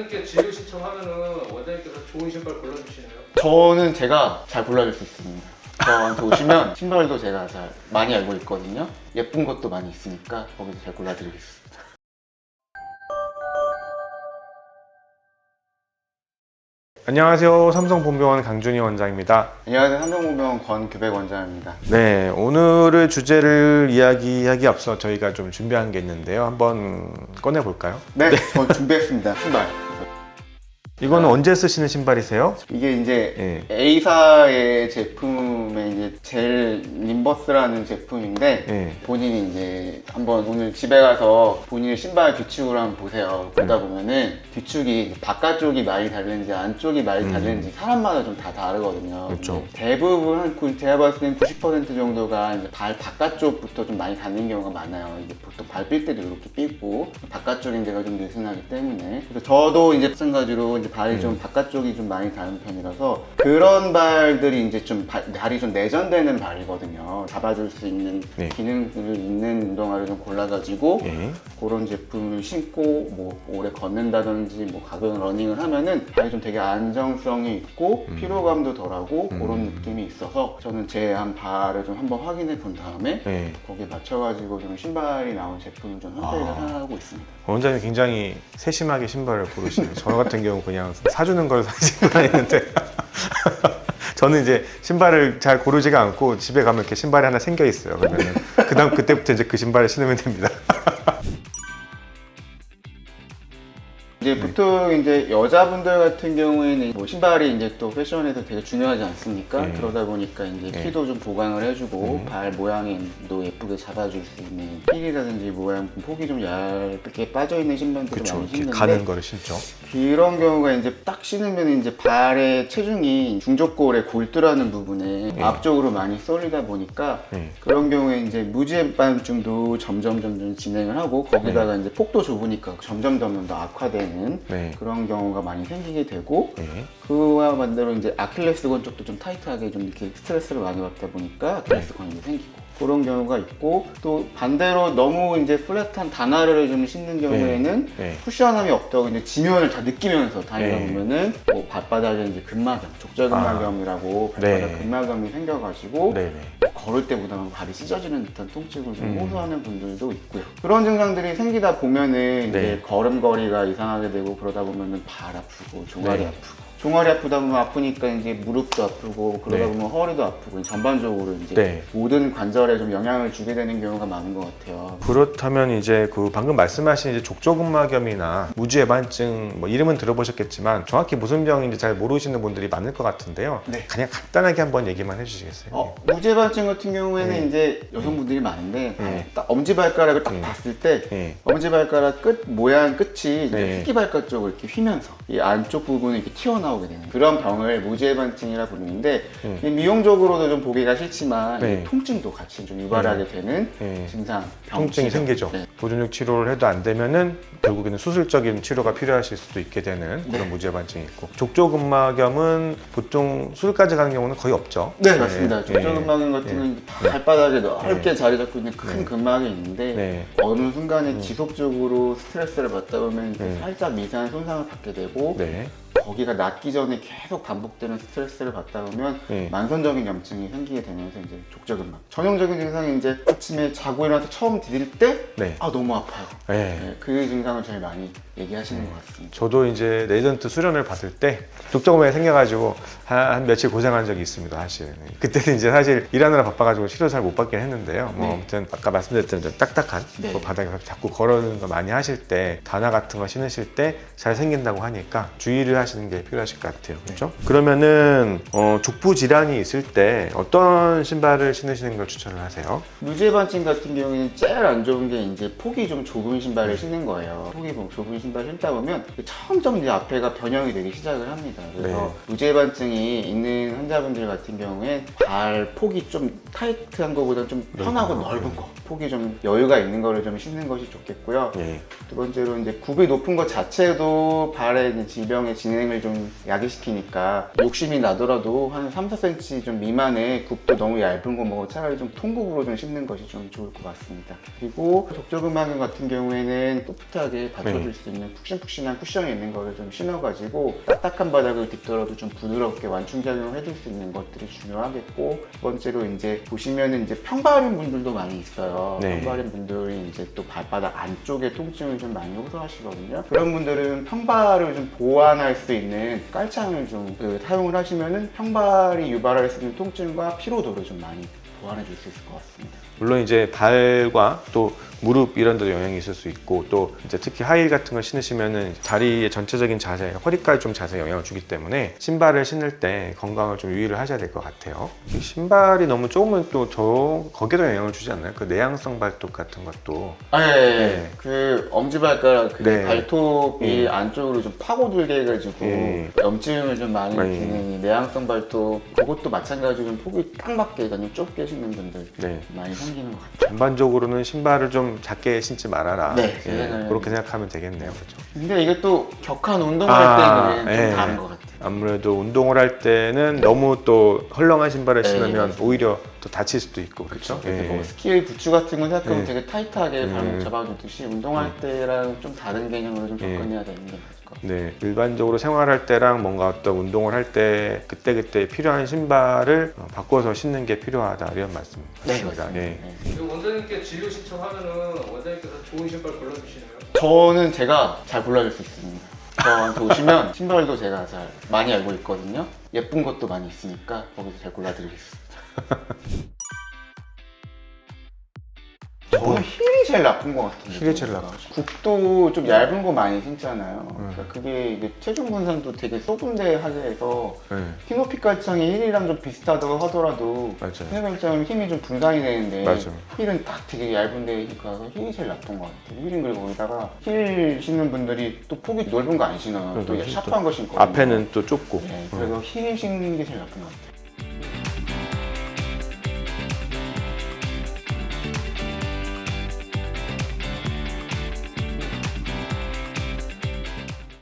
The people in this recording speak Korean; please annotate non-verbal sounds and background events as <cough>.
원장님께 진료 신청하면은 원장님께서 좋은 신발 골라주시나요? 저는 제가 잘 골라줄 수 있습니다. 저한테 오시면 신발도 제가 잘 많이 알고 있거든요. 예쁜 것도 많이 있으니까 거기서 잘 골라드리겠습니다. 안녕하세요. 삼성본병원 강준희 원장입니다. 안녕하세요. 삼성공병원 권규백 원장입니다. 네, 오늘의 주제를 이야기하기 앞서 저희가 좀 준비한 게 있는데요. 한번 꺼내 볼까요? 네, 저 준비했습니다. 신발. 이거는 언제 쓰시는 신발이세요? 이게 이제 예. A사의 제품의 이제 젤 림버스라는 제품인데 예. 본인이 이제 한번 오늘 집에 가서 본인의 신발 뒤축을 한번 보세요. 보다 보면은 뒤축이 바깥쪽이 많이 다른지 안쪽이 많이 다른지 사람마다 좀 다 다르거든요. 그렇죠. 근데 대부분 한 구- 제가 봤을 땐 90% 정도가 이제 발 바깥쪽부터 좀 많이 닿는 경우가 많아요. 이게 보통 발 삘 때도 이렇게 삐고 바깥쪽인 데가 좀 느슨하기 때문에 그래서 저도 이제 마찬가지로 이제 발이 좀 바깥쪽이 좀 많이 닿는 편이라서 그런 발들이 이제 좀 발, 발이 좀 내전되는 발이거든요. 잡아줄 수 있는 네. 기능들을 있는 운동화를 좀 골라가지고 예. 그런 제품을 신고 뭐 오래 걷는다든지 뭐 가벼운 러닝을 하면은 발이 좀 되게 안정성이 있고 음. 피로감도 덜하고 그런 느낌이 있어서 저는 제 한 발을 좀 한번 확인해 본 다음에 예. 거기에 맞춰가지고 좀 신발이 나온 제품을 좀 선택을 아. 하고 있습니다. 원장님 굉장히 세심하게 신발을 고르시네요. 저 같은 경우 그냥 사주는 걸 사신 거 아니는데. <laughs> 저는 이제 신발을 잘 고르지가 않고 집에 가면 이렇게 신발이 하나 생겨 있어요. 그러면은 그다음 그때부터 이제 그 신발을 신으면 됩니다. <laughs> 보통 이제 여자분들 같은 경우에는 뭐 신발이 이제 또 패션에서 되게 중요하지 않습니까? 네. 그러다 보니까 이제 네. 키도 좀 보강을 해주고 음. 발 모양도 예쁘게 잡아줄 수 있는 힐이라든지 모양 폭이 좀 얇게 빠져 있는 신발도 그렇죠. 많이 신는데 가는 거를 신죠. 이런 경우가 이제 딱 신으면 이제 발의 체중이 중족골의 골두라는 부분에 네. 앞쪽으로 많이 쏠리다 보니까 네. 그런 경우에 이제 무지반증도 점점 점점 진행을 하고 거기다가 이제 폭도 좁으니까 점점 점점 더 악화되는 네. 그런 경우가 많이 생기게 되고 네. 그와 반대로 이제 아킬레스건 쪽도 좀 타이트하게 좀 이렇게 스트레스를 많이 받다 보니까 아킬레스건이 생기고 그런 경우가 있고 또 반대로 너무 이제 플랫한 단화를 좀 신는 경우에는 네. 쿠션함이 없다고 이제 지면을 다 느끼면서 다니다 네. 보면은 뭐 발바닥에 이제 근막염, 족저근막염이라고 발바닥 네. 근막염이 생겨가지고 네. 네. 걸을 때 보다 발이 찢어지는 듯한 통증을 좀 음. 호소하는 분들도 있고요. 그런 증상들이 생기다 보면은 이제 네. 걸음걸이가 이상하게 되고 그러다 보면은 발 아프고 종아리 네. 아프고 종아리 아프다 보면 아프니까 이제 무릎도 아프고 그러다 네. 보면 허리도 아프고 전반적으로 이제 네. 모든 관절에 좀 영향을 주게 되는 경우가 많은 것 같아요. 그렇다면 이제 그 방금 말씀하신 이제 족저근막염이나 무지해반증 뭐 이름은 들어보셨겠지만 정확히 무슨 병인지 잘 모르시는 분들이 많을 것 같은데요. 네. 그냥 간단하게 한번 얘기만 해주시겠어요? 어, 무죄발증 같은 경우에는 네. 이제 여성분들이 많은데 네. 딱 엄지발가락을 딱 네. 봤을 때 네. 엄지발가락 끝 모양 끝이 이제 네. 새끼발가락 쪽으로 이렇게 휘면서 이 안쪽 부분이 이렇게 튀어나오게 되는 그런 병을 무지해반증이라 부르는데 네. 이 미용적으로도 좀 보기가 싫지만 네. 이 통증도 같이 좀 유발하게 되는 네. 증상 병 통증이 질환. 생기죠. 네. 보존육 치료를 해도 안 되면은 결국에는 수술적인 치료가 필요하실 수도 있게 되는 그런 네. 무지해반증이 있고 족저근막염은 보통 수술까지 가는 경우는 거의 없죠. 네, 맞습니다. 네. 족저근막염 같은 경우는 발바닥에 넓게 자리 잡고 있는 큰 근막이 있는데 네. 어느 순간에 지속적으로 스트레스를 받다 보면 네. 살짝 미세한 손상을 받게 되고 네. 거기가 낫기 전에 계속 반복되는 스트레스를 받다 보면 네. 만선적인 염증이 생기게 되면서 이제 족저근막 전형적인 증상이 이제 아침에 자고 일어나서 처음 디딜 때 네. 아 너무 아파요 네. 네, 그 증상을 제일 많이 얘기하시는 것 같습니다 저도 이제 레전트 수련을 받을 때 족저근막이 생겨가지고 한, 한 며칠 고생한 적이 있습니다 사실 그때는 이제 사실 일하느라 바빠가지고 치료 잘 못 받긴 했는데요 뭐 네. 아무튼 아까 말씀드렸던 좀 딱딱한 네. 뭐 바닥에서 자꾸 걸어는 거 많이 하실 때 단화 같은 거 신으실 때 잘 생긴다고 하니까 주의를 하시는 게 필요하실 것 같아요 그렇죠? 그러면은 어, 족부 질환이 있을 때 어떤 신발을 신으시는 걸 추천을 하세요? 무지반증 같은 경우에는 제일 안 좋은 게 이제 폭이 좀 좁은 신발을 신는 거예요. 폭이 좀 좁은 신발 신다 보면 점점 이제 앞에가 변형이 되기 시작을 합니다. 그래서 네. 무지반증이 있는 환자분들 같은 경우에 발 폭이 좀 타이트한 거보다 좀 편하고 넓은 거 폭이 좀 여유가 있는 거를 좀 신는 것이 좋겠고요. 예. 두 번째로 이제 굽이 높은 것 자체도 발의 이제 질병의 진행 을 좀 야기시키니까 욕심이 나더라도 한 3, 4cm 좀 미만의 굽도 너무 얇은 거 뭐 차라리 좀 통굽으로 좀 신는 것이 좀 좋을 것 같습니다. 그리고 적절음악용 같은 경우에는 풋풋하게 받쳐줄 네. 수 있는 푹신푹신한 쿠션이 있는 거를 좀 신어가지고 딱딱한 바닥을 딛더라도 좀 부드럽게 완충작용을 해줄 수 있는 것들이 중요하겠고 두 번째로 이제 보시면은 이제 평발인 분들도 많이 있어요. 네. 평발인 분들이 이제 또 발바닥 안쪽에 통증을 좀 많이 호소하시거든요. 그런 분들은 평발을 좀 보완할 수 있는 깔창을 좀 그, 사용을 하시면은 평발이 유발할 수 있는 통증과 피로도를 좀 많이 보완해 줄 수 있을 것 같습니다. 물론 이제 발과 또 무릎 이런 데도 영향이 있을 수 있고 또 이제 특히 하이힐 같은 걸 신으시면은 다리의 전체적인 자세, 허리까지 좀 자세에 영향을 주기 때문에 신발을 신을 때 건강을 좀 유의를 하셔야 될 것 같아요. 이 신발이 너무 좁으면 또저 거기도 영향을 주지 않나요? 그 내향성 발톱 같은 것도 아, 예, 예. 네. 그 엄지발가락 그 네. 발톱이 예. 안쪽으로 좀 파고들게 해가지고 예. 염증을 좀 많이 예. 느끼는 이 내향성 발톱 그것도 마찬가지로 좀 폭이 딱 맞게 좀 좁게 신는 분들 네. 많이 생기는 것 같아요. 전반적으로는 신발을 좀 작게 신지 말아라. 네, 예, 생각을 그렇게 생각하면 되겠네요. 그렇죠. 근데 이게 또 격한 운동을 아, 할 때는 좀 예. 다른 것 같아요. 아무래도 운동을 할 때는 너무 또 헐렁한 신발을 네. 신으면 오히려 또 다칠 수도 있고 그렇죠. 그래서 예. 뭐 스킬 부츠 같은 거 생각하면 예. 되게 타이트하게 발목 음. 잡아주듯이 운동할 때랑 좀 다른 개념으로 좀 예. 접근해야 되는 게 같아요. 네, 일반적으로 생활할 때랑 뭔가 어떤 운동을 할 때 그때 그때 필요한 신발을 어, 바꿔서 신는 게 필요하다 이런 네, 말씀입니다. 맞습니다. 예. 네. 그 원장님께 진료 신청하면은 원장님께서 좋은 신발 골라주시나요? 저는 제가 잘 골라줄 수 있습니다. 저한테 오시면 <laughs> 신발도 제가 잘 많이 알고 있거든요. 예쁜 것도 많이 있으니까 거기서 잘 골라드리겠습니다. <laughs> 저는 힐이 제일 나쁜 것 같은데. 힐이 제일. 나쁘지. 국도 좀 얇은 거 많이 신잖아요. 음. 그러니까 그게 이게 체중 분산도 되게 쏘분대하게 해서 네, 깔창이 힐이랑 좀 비슷하다고 하더라도 맞아요. 깔창은 힘이 좀 분산이 되는데 맞아요. 힐은 딱 되게 얇은데 가서 힐이 제일 나쁜 것 같아요. 힐은 그리고 거기다가 힐 신는 분들이 또 폭이 넓은 거 안 신어요. 또 그래도 샤프한 거 신고. 앞에는 또 좁고. 네, 그래서 힐 신는 게 제일 나쁜 것 같아요.